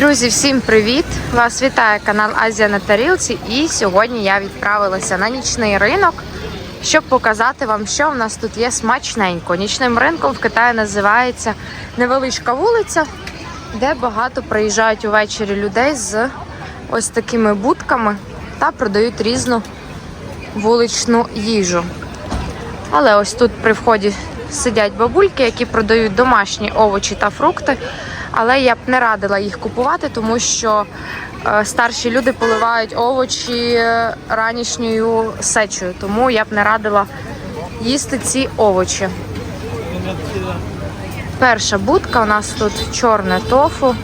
Друзі, всім привіт! Вас вітає канал Азія на тарілці. І сьогодні я відправилася на нічний ринок, щоб показати вам, що в нас тут є смачненько. Нічним ринком в Китаї називається невеличка вулиця, де багато приїжджають увечері людей з ось такими будками та продають різну вуличну їжу. Але ось тут при вході сидять бабульки, які продають домашні овочі та фрукти. Але я б не радила їх купувати, тому що е, старші люди поливають овочі ранішньою сечею. Тому я б не радила їсти ці овочі. Перша будка у нас тут чорне тофу,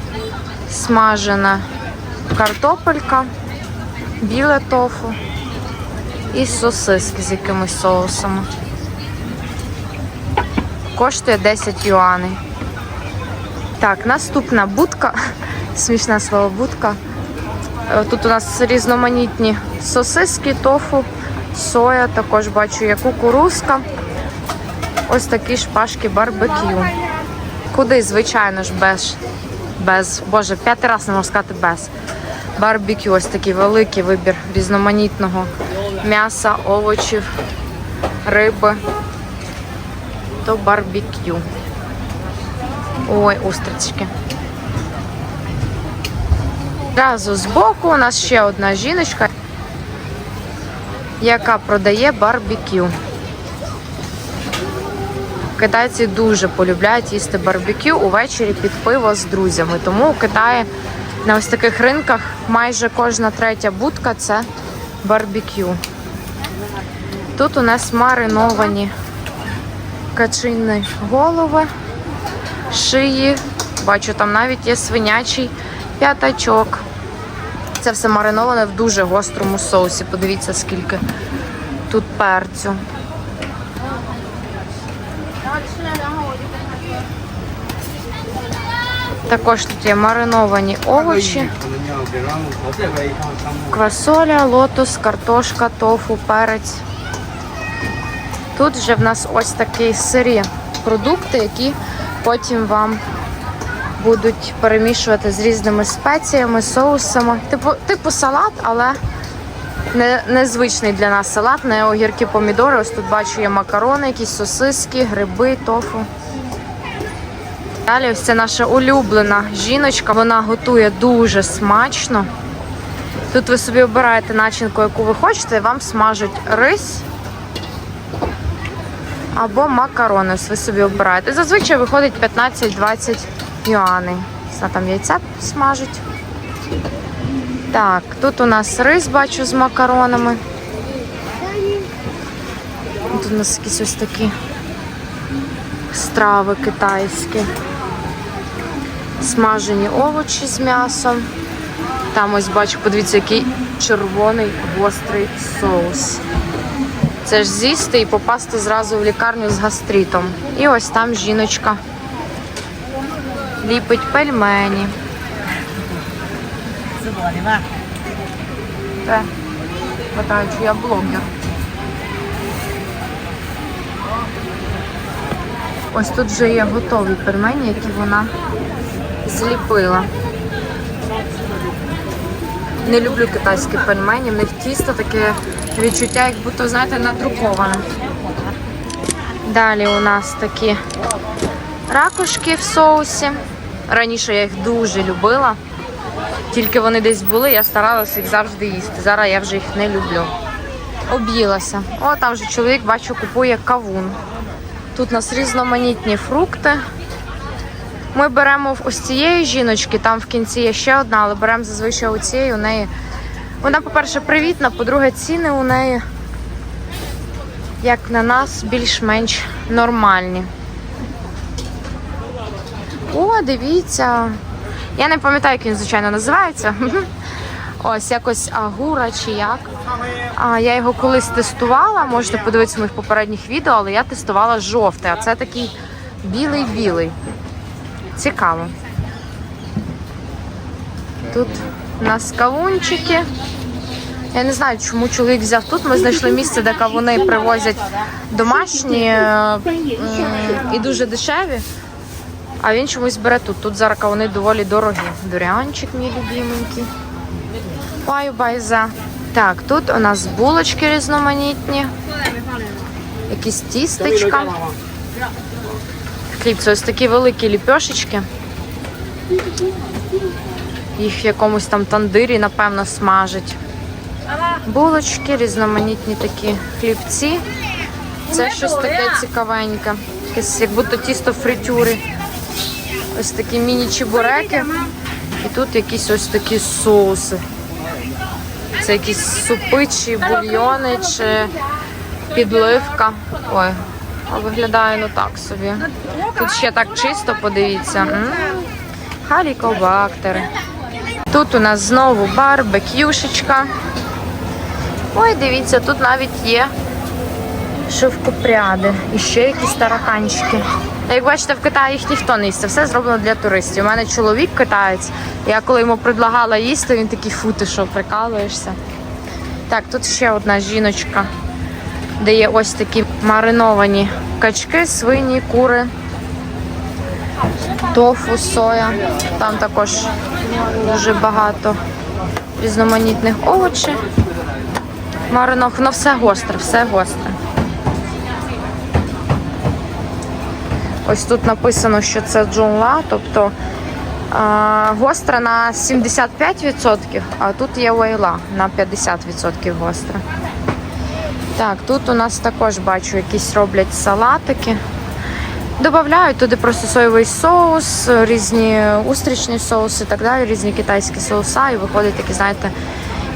смажена картопелька, біле тофу і сосиски з якимись соусами. Коштує 10 юаней. Так, наступна будка. Смішне слово будка. Е, Тут у нас різноманітні сосиски, тофу, соя, також бачу є кукурузка. Ось такі шпажки барбекю. Куди, звичайно ж, без, без, боже, п'ятий раз не можу сказати без. Барбекю, ось такий великий вибір різноманітного м'яса, овочів, риби. То барбекю. Ой, устрички. Зразу збоку у нас ще одна жіночка, яка продає барбекю. Китайці дуже полюбляють їсти барбекю увечері під пиво з друзями. Тому у Китаї на ось таких ринках майже кожна третя будка це барбекю. Тут у нас мариновані качині голови шиї. Бачу, там навіть є свинячий п'ятачок. Це все мариноване в дуже гострому соусі. Подивіться, скільки тут перцю. Також тут є мариновані овочі, квасоля, лотос, картошка, тофу, перець. Тут вже в нас ось такі сирі продукти, які потім вам будуть перемішувати з різними спеціями, соусами. Типу, типу салат, але не, незвичний для нас салат, не огірки, помідори. Ось тут бачу є макарони, якісь сосиски, гриби, тофу. Далі ось це наша улюблена жіночка. Вона готує дуже смачно. Тут ви собі обираєте начинку, яку ви хочете, і вам смажуть рис або макарони. Ось ви собі обираєте. Зазвичай виходить 15-20 юаней. Там яйця смажить. Так, тут у нас рис бачу з макаронами. Тут у нас якісь ось такі страви китайські. Смажені овочі з м'ясом. Там ось бачу, подивіться, який червоний гострий соус. Це ж з'їсти і попасти зразу в лікарню з гастритом. І ось там жіночка ліпить пельмені. Те, питають, чи я блогер. Ось тут вже є готові пельмені, які вона зліпила. Не люблю китайські пельмені, в них тісто таке відчуття, як будто, знаєте, надруковане. Далі у нас такі ракушки в соусі. Раніше я їх дуже любила. Тільки вони десь були, я старалася їх завжди їсти. Зараз я вже їх не люблю. Об'їлася. О, там вже чоловік, бачу, купує кавун. Тут у нас різноманітні фрукти. Ми беремо ось цієї жіночки, там в кінці є ще одна, але беремо зазвичай у цієї. У неї вона, по-перше, привітна, по-друге, ціни у неї, як на нас, більш-менш нормальні. О, дивіться. Я не пам'ятаю, як він, звичайно, називається. Ось якось агура чи як. А, я його колись тестувала, можете подивитися в моїх попередніх відео, але я тестувала жовтий, а це такий білий-білий. Цікаво. Тут у нас кавунчики. Я не знаю, чому чоловік взяв тут. Ми знайшли місце, де кавуни привозять домашні е, і дуже дешеві. А він чомусь бере тут. Тут зараз вони доволі дорогі. Дуріанчик мій любименький. Паю байза. Так, тут у нас булочки різноманітні. Якісь тістечка. Хліб, це ось такі великі ліпешечки. Їх в якомусь там тандирі, напевно, смажать. Булочки, різноманітні такі хлібці. Це щось таке цікавеньке. Якесь як будто тісто фритюри. Ось такі міні-чебуреки. І тут якісь ось такі соуси. Це якісь супи чи бульйони, чи підливка. Ой, а виглядає ну так собі. Тут ще так чисто, подивіться. Халікобактери. Тут у нас знову барбекюшечка. Ой, дивіться, тут навіть є шовкопряди і ще якісь тараканчики. Як бачите, в Китаї їх ніхто не їсть, це все зроблено для туристів. У мене чоловік китаєць. Я коли йому предлагала їсти, він такий фу, ти що, прикалуєшся. Так, тут ще одна жіночка, де є ось такі мариновані качки, свині, кури, тофу, соя. Там також дуже багато різноманітних овочів. Маринок, воно все гостре, все гостре. Ось тут написано, що це джунла, тобто а, гостра на 75%, а тут є лейла на 50% гостра. Так, тут у нас також бачу, якісь роблять салатики. Додають туди просто соєвий соус, різні устрічні соуси і так далі, різні китайські соуса, і виходить такий, знаєте,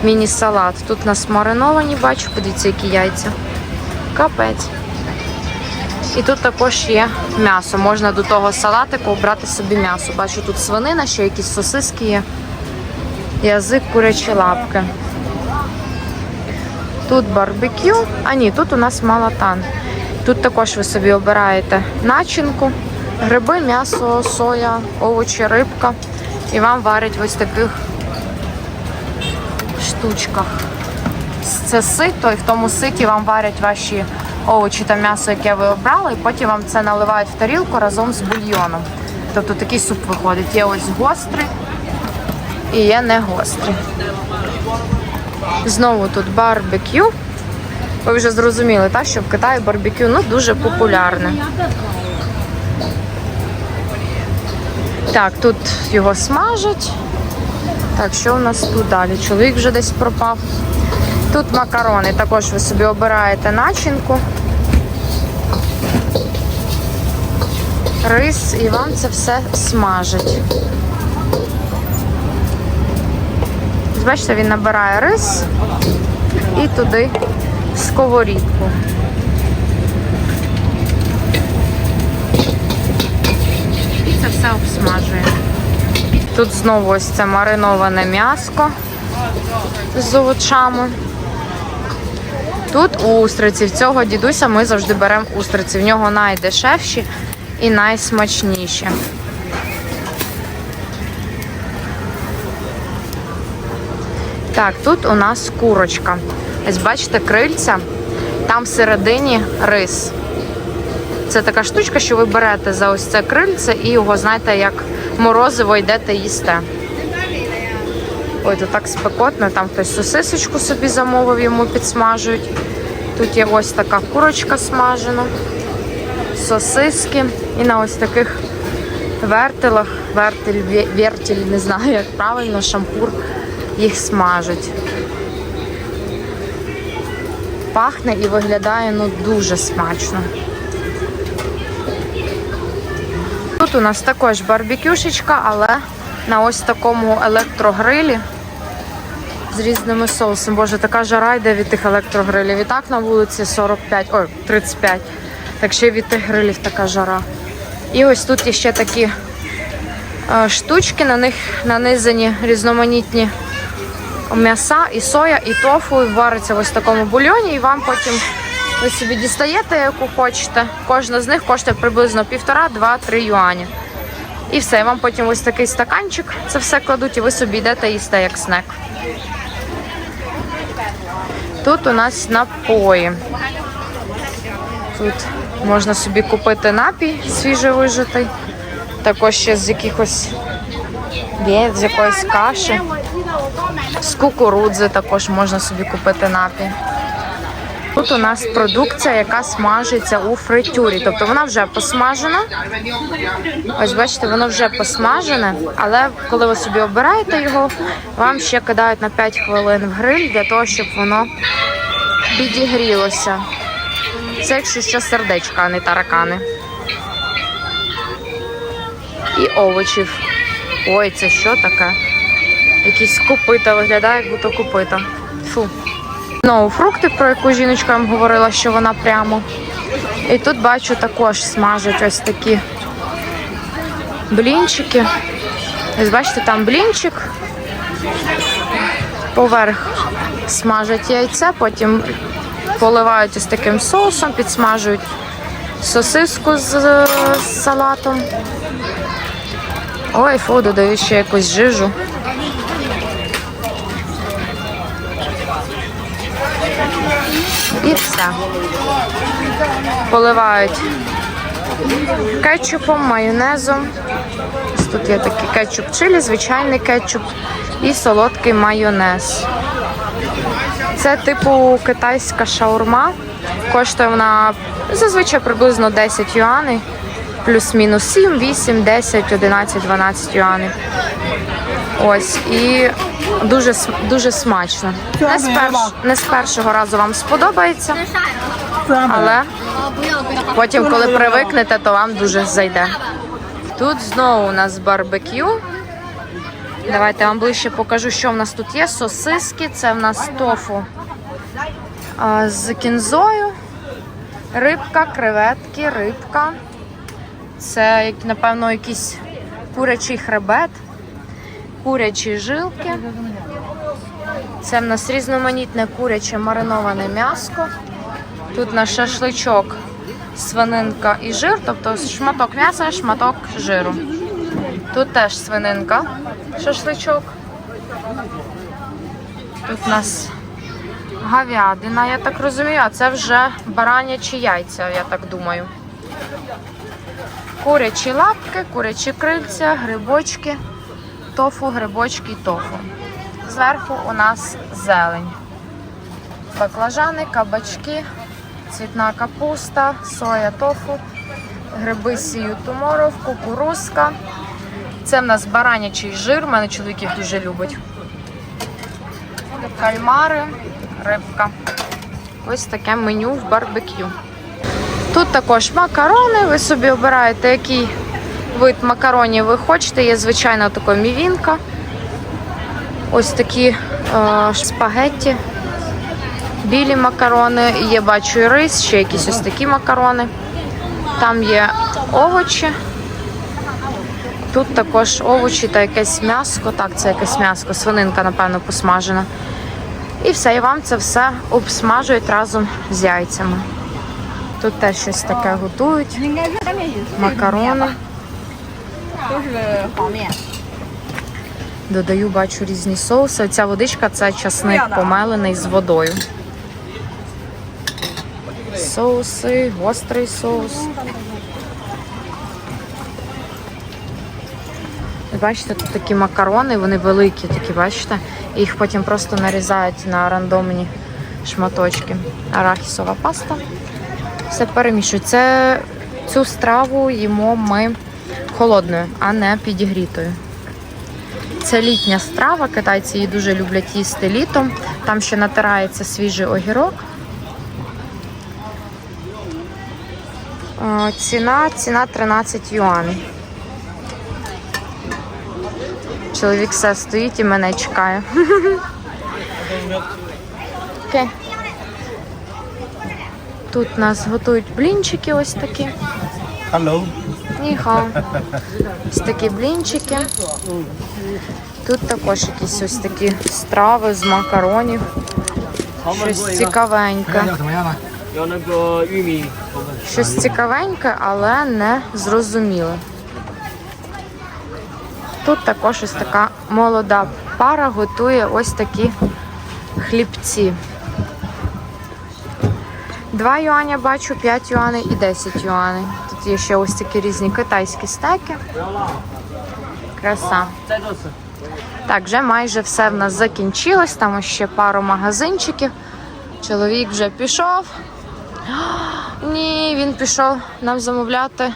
міні-салат. Тут у нас мариновані, бачу, подивіться, які яйця. Капець. І тут також є м'ясо. Можна до того салатику обрати собі м'ясо. Бачу, тут свинина, ще якісь сосиски є. Язик, курячі лапки. Тут барбекю. А ні, тут у нас малатан. Тут також ви собі обираєте начинку, гриби, м'ясо, соя, овочі, рибка. І вам варять ось таких штучках. Це сито, і в тому ситі вам варять ваші овочі та м'ясо, яке ви обрали, і потім вам це наливають в тарілку разом з бульйоном. Тобто такий суп виходить. Є ось гострий і є не гострий. Знову тут барбекю. Ви вже зрозуміли, так, що в Китаї барбекю ну, дуже популярне. Так, тут його смажать. Так, що у нас тут далі? Чоловік вже десь пропав. Тут макарони. Також ви собі обираєте начинку. Рис і вам це все смажать. Ось Бачите, він набирає рис і туди сковорідку. І це все обсмажує. Тут знову ось це мариноване м'яско з овочами. Тут устриці. В цього дідуся ми завжди беремо устриці. В нього найдешевші і найсмачніші. Так, тут у нас курочка. Ось бачите, крильця, там всередині рис. Це така штучка, що ви берете за ось це крильце і його, знаєте, як морозиво йдете їсте. Ой, тут так спекотно, там хтось сосисочку собі замовив, йому підсмажують. Тут є ось така курочка смажена, сосиски. І на ось таких вертелах, вертель, вертіль, не знаю, як правильно, шампур, їх смажуть. Пахне і виглядає ну дуже смачно. Тут у нас також барбекюшечка, але на ось такому електрогрилі з різними соусами. Боже, така жара йде від тих електрогрилів. І так на вулиці 45, ой, 35. Так ще від тих грилів така жара. І ось тут є ще такі е, штучки, на них нанизані різноманітні м'яса, і соя, і тофу, і вариться в такому бульйоні, і вам потім ви собі дістаєте, яку хочете. Кожна з них коштує приблизно півтора, два-три юані. І все, вам потім ось такий стаканчик, це все кладуть, і ви собі йдете їсте як снек. Тут у нас напої. Тут можна собі купити напій свіжевижитий. Також ще з якихось з якоїсь каші. З кукурудзи також можна собі купити напій. Тут у нас продукція, яка смажиться у фритюрі. Тобто вона вже посмажена. Ось бачите, воно вже посмажене, але коли ви собі обираєте його, вам ще кидають на 5 хвилин в гриль для того, щоб воно підігрілося. Це якщо що сердечка, а не таракани. І овочів. Ой, це що таке? Якісь копита виглядає, як будто копита. Фу. Знову фрукти, про яку жіночка вам говорила, що вона прямо. І тут бачу також смажать ось такі блінчики. Ось бачите, там блінчик. Поверх смажать яйце, потім поливають ось таким соусом, підсмажують сосиску з салатом. Ой, фу, додають ще якусь жижу. І все. Поливають кетчупом, майонезом. Тут є такий кетчуп чилі, звичайний кетчуп і солодкий майонез. Це типу китайська шаурма. Коштує вона зазвичай приблизно 10 юаней, плюс-мінус 7, 8, 10, 11, 12 юаней. Ось і дуже дуже смачно. Не з, перш, не з першого разу вам сподобається, але потім, коли привикнете, то вам дуже зайде. Тут знову у нас барбекю. Давайте я вам ближче покажу, що в нас тут є. Сосиски, це в нас тофу з кінзою, рибка, креветки, рибка. Це, напевно, якийсь курячий хребет, курячі жилки. Це в нас різноманітне куряче мариноване м'яско. Тут на шашличок свининка і жир, тобто шматок м'яса, шматок жиру. Тут теж свининка, шашличок. Тут у нас говядина, я так розумію, а це вже баранячі яйця, я так думаю. Курячі лапки, курячі крильця, грибочки, тофу, грибочки і тофу. Зверху у нас зелень. Баклажани, кабачки, цвітна капуста, соя тофу, гриби сію туморов, кукурузка. Це в нас баранячий жир, мене чоловік їх дуже любить. Кальмари, рибка. Ось таке меню в барбекю. Тут також макарони. Ви собі обираєте, який вид макаронів ви хочете. Є звичайно така мівінка. Ось такі е, спагетті, білі макарони. Є, бачу, і рис, ще якісь ось такі макарони. Там є овочі. Тут також овочі та якесь м'яско. Так, це якесь м'яско, свининка, напевно, посмажена. І все, і вам це все обсмажують разом з яйцями. Тут теж щось таке готують. Макарони. Додаю, бачу різні соуси. Оця водичка це часник помелений з водою. Соуси, гострий соус. Бачите, тут такі макарони, вони великі, такі, бачите? Їх потім просто нарізають на рандомні шматочки. Арахісова паста. Все перемішують. Це цю страву їмо ми холодною, а не підігрітою. Це літня страва, китайці її дуже люблять їсти літом. Там ще натирається свіжий огірок. Ціна, ціна 13 юаней. Чоловік все стоїть і мене чекає. Окей. Тут нас готують блінчики ось такі. Hello. Ніхао. Ось такі блінчики. Тут також якісь ось такі страви з макаронів. Щось цікавеньке. Щось цікавеньке, але не зрозуміле. Тут також ось така молода пара готує ось такі хлібці. 2 юаня бачу, 5 юаней і 10 юаней. Тут є ще ось такі різні китайські стеки. Краса. Так, вже майже все в нас закінчилось. Там ще пару магазинчиків. Чоловік вже пішов. Ні, він пішов нам замовляти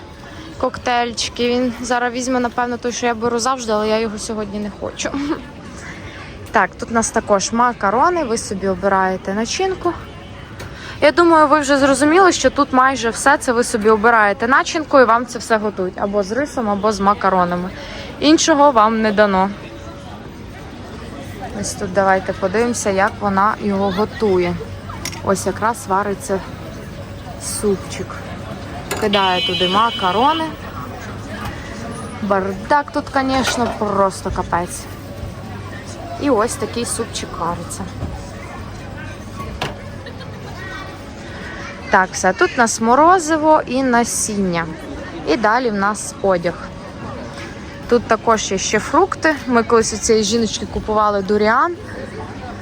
коктейльчики. Він зараз візьме, напевно, той, що я беру завжди, але я його сьогодні не хочу. Так, тут у нас також макарони, ви собі обираєте начинку. Я думаю, ви вже зрозуміли, що тут майже все це ви собі обираєте начинку і вам це все готують або з рисом, або з макаронами. Іншого вам не дано. Ось тут давайте подивимося, як вона його готує. Ось якраз вариться супчик. Кидає туди макарони. Бардак тут, звісно, просто капець. І ось такий супчик вариться. Так, все. Тут у нас морозиво і насіння. І далі в нас одяг. Тут також є ще фрукти. Ми колись у цієї жіночки купували дуріан,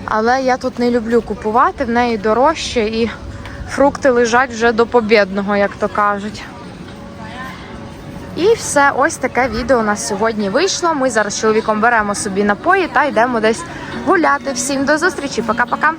але я тут не люблю купувати, в неї дорожче і фрукти лежать вже до побідного, як то кажуть. І все, ось таке відео у нас сьогодні вийшло. Ми зараз з чоловіком беремо собі напої та йдемо десь гуляти. Всім до зустрічі, пока-пока.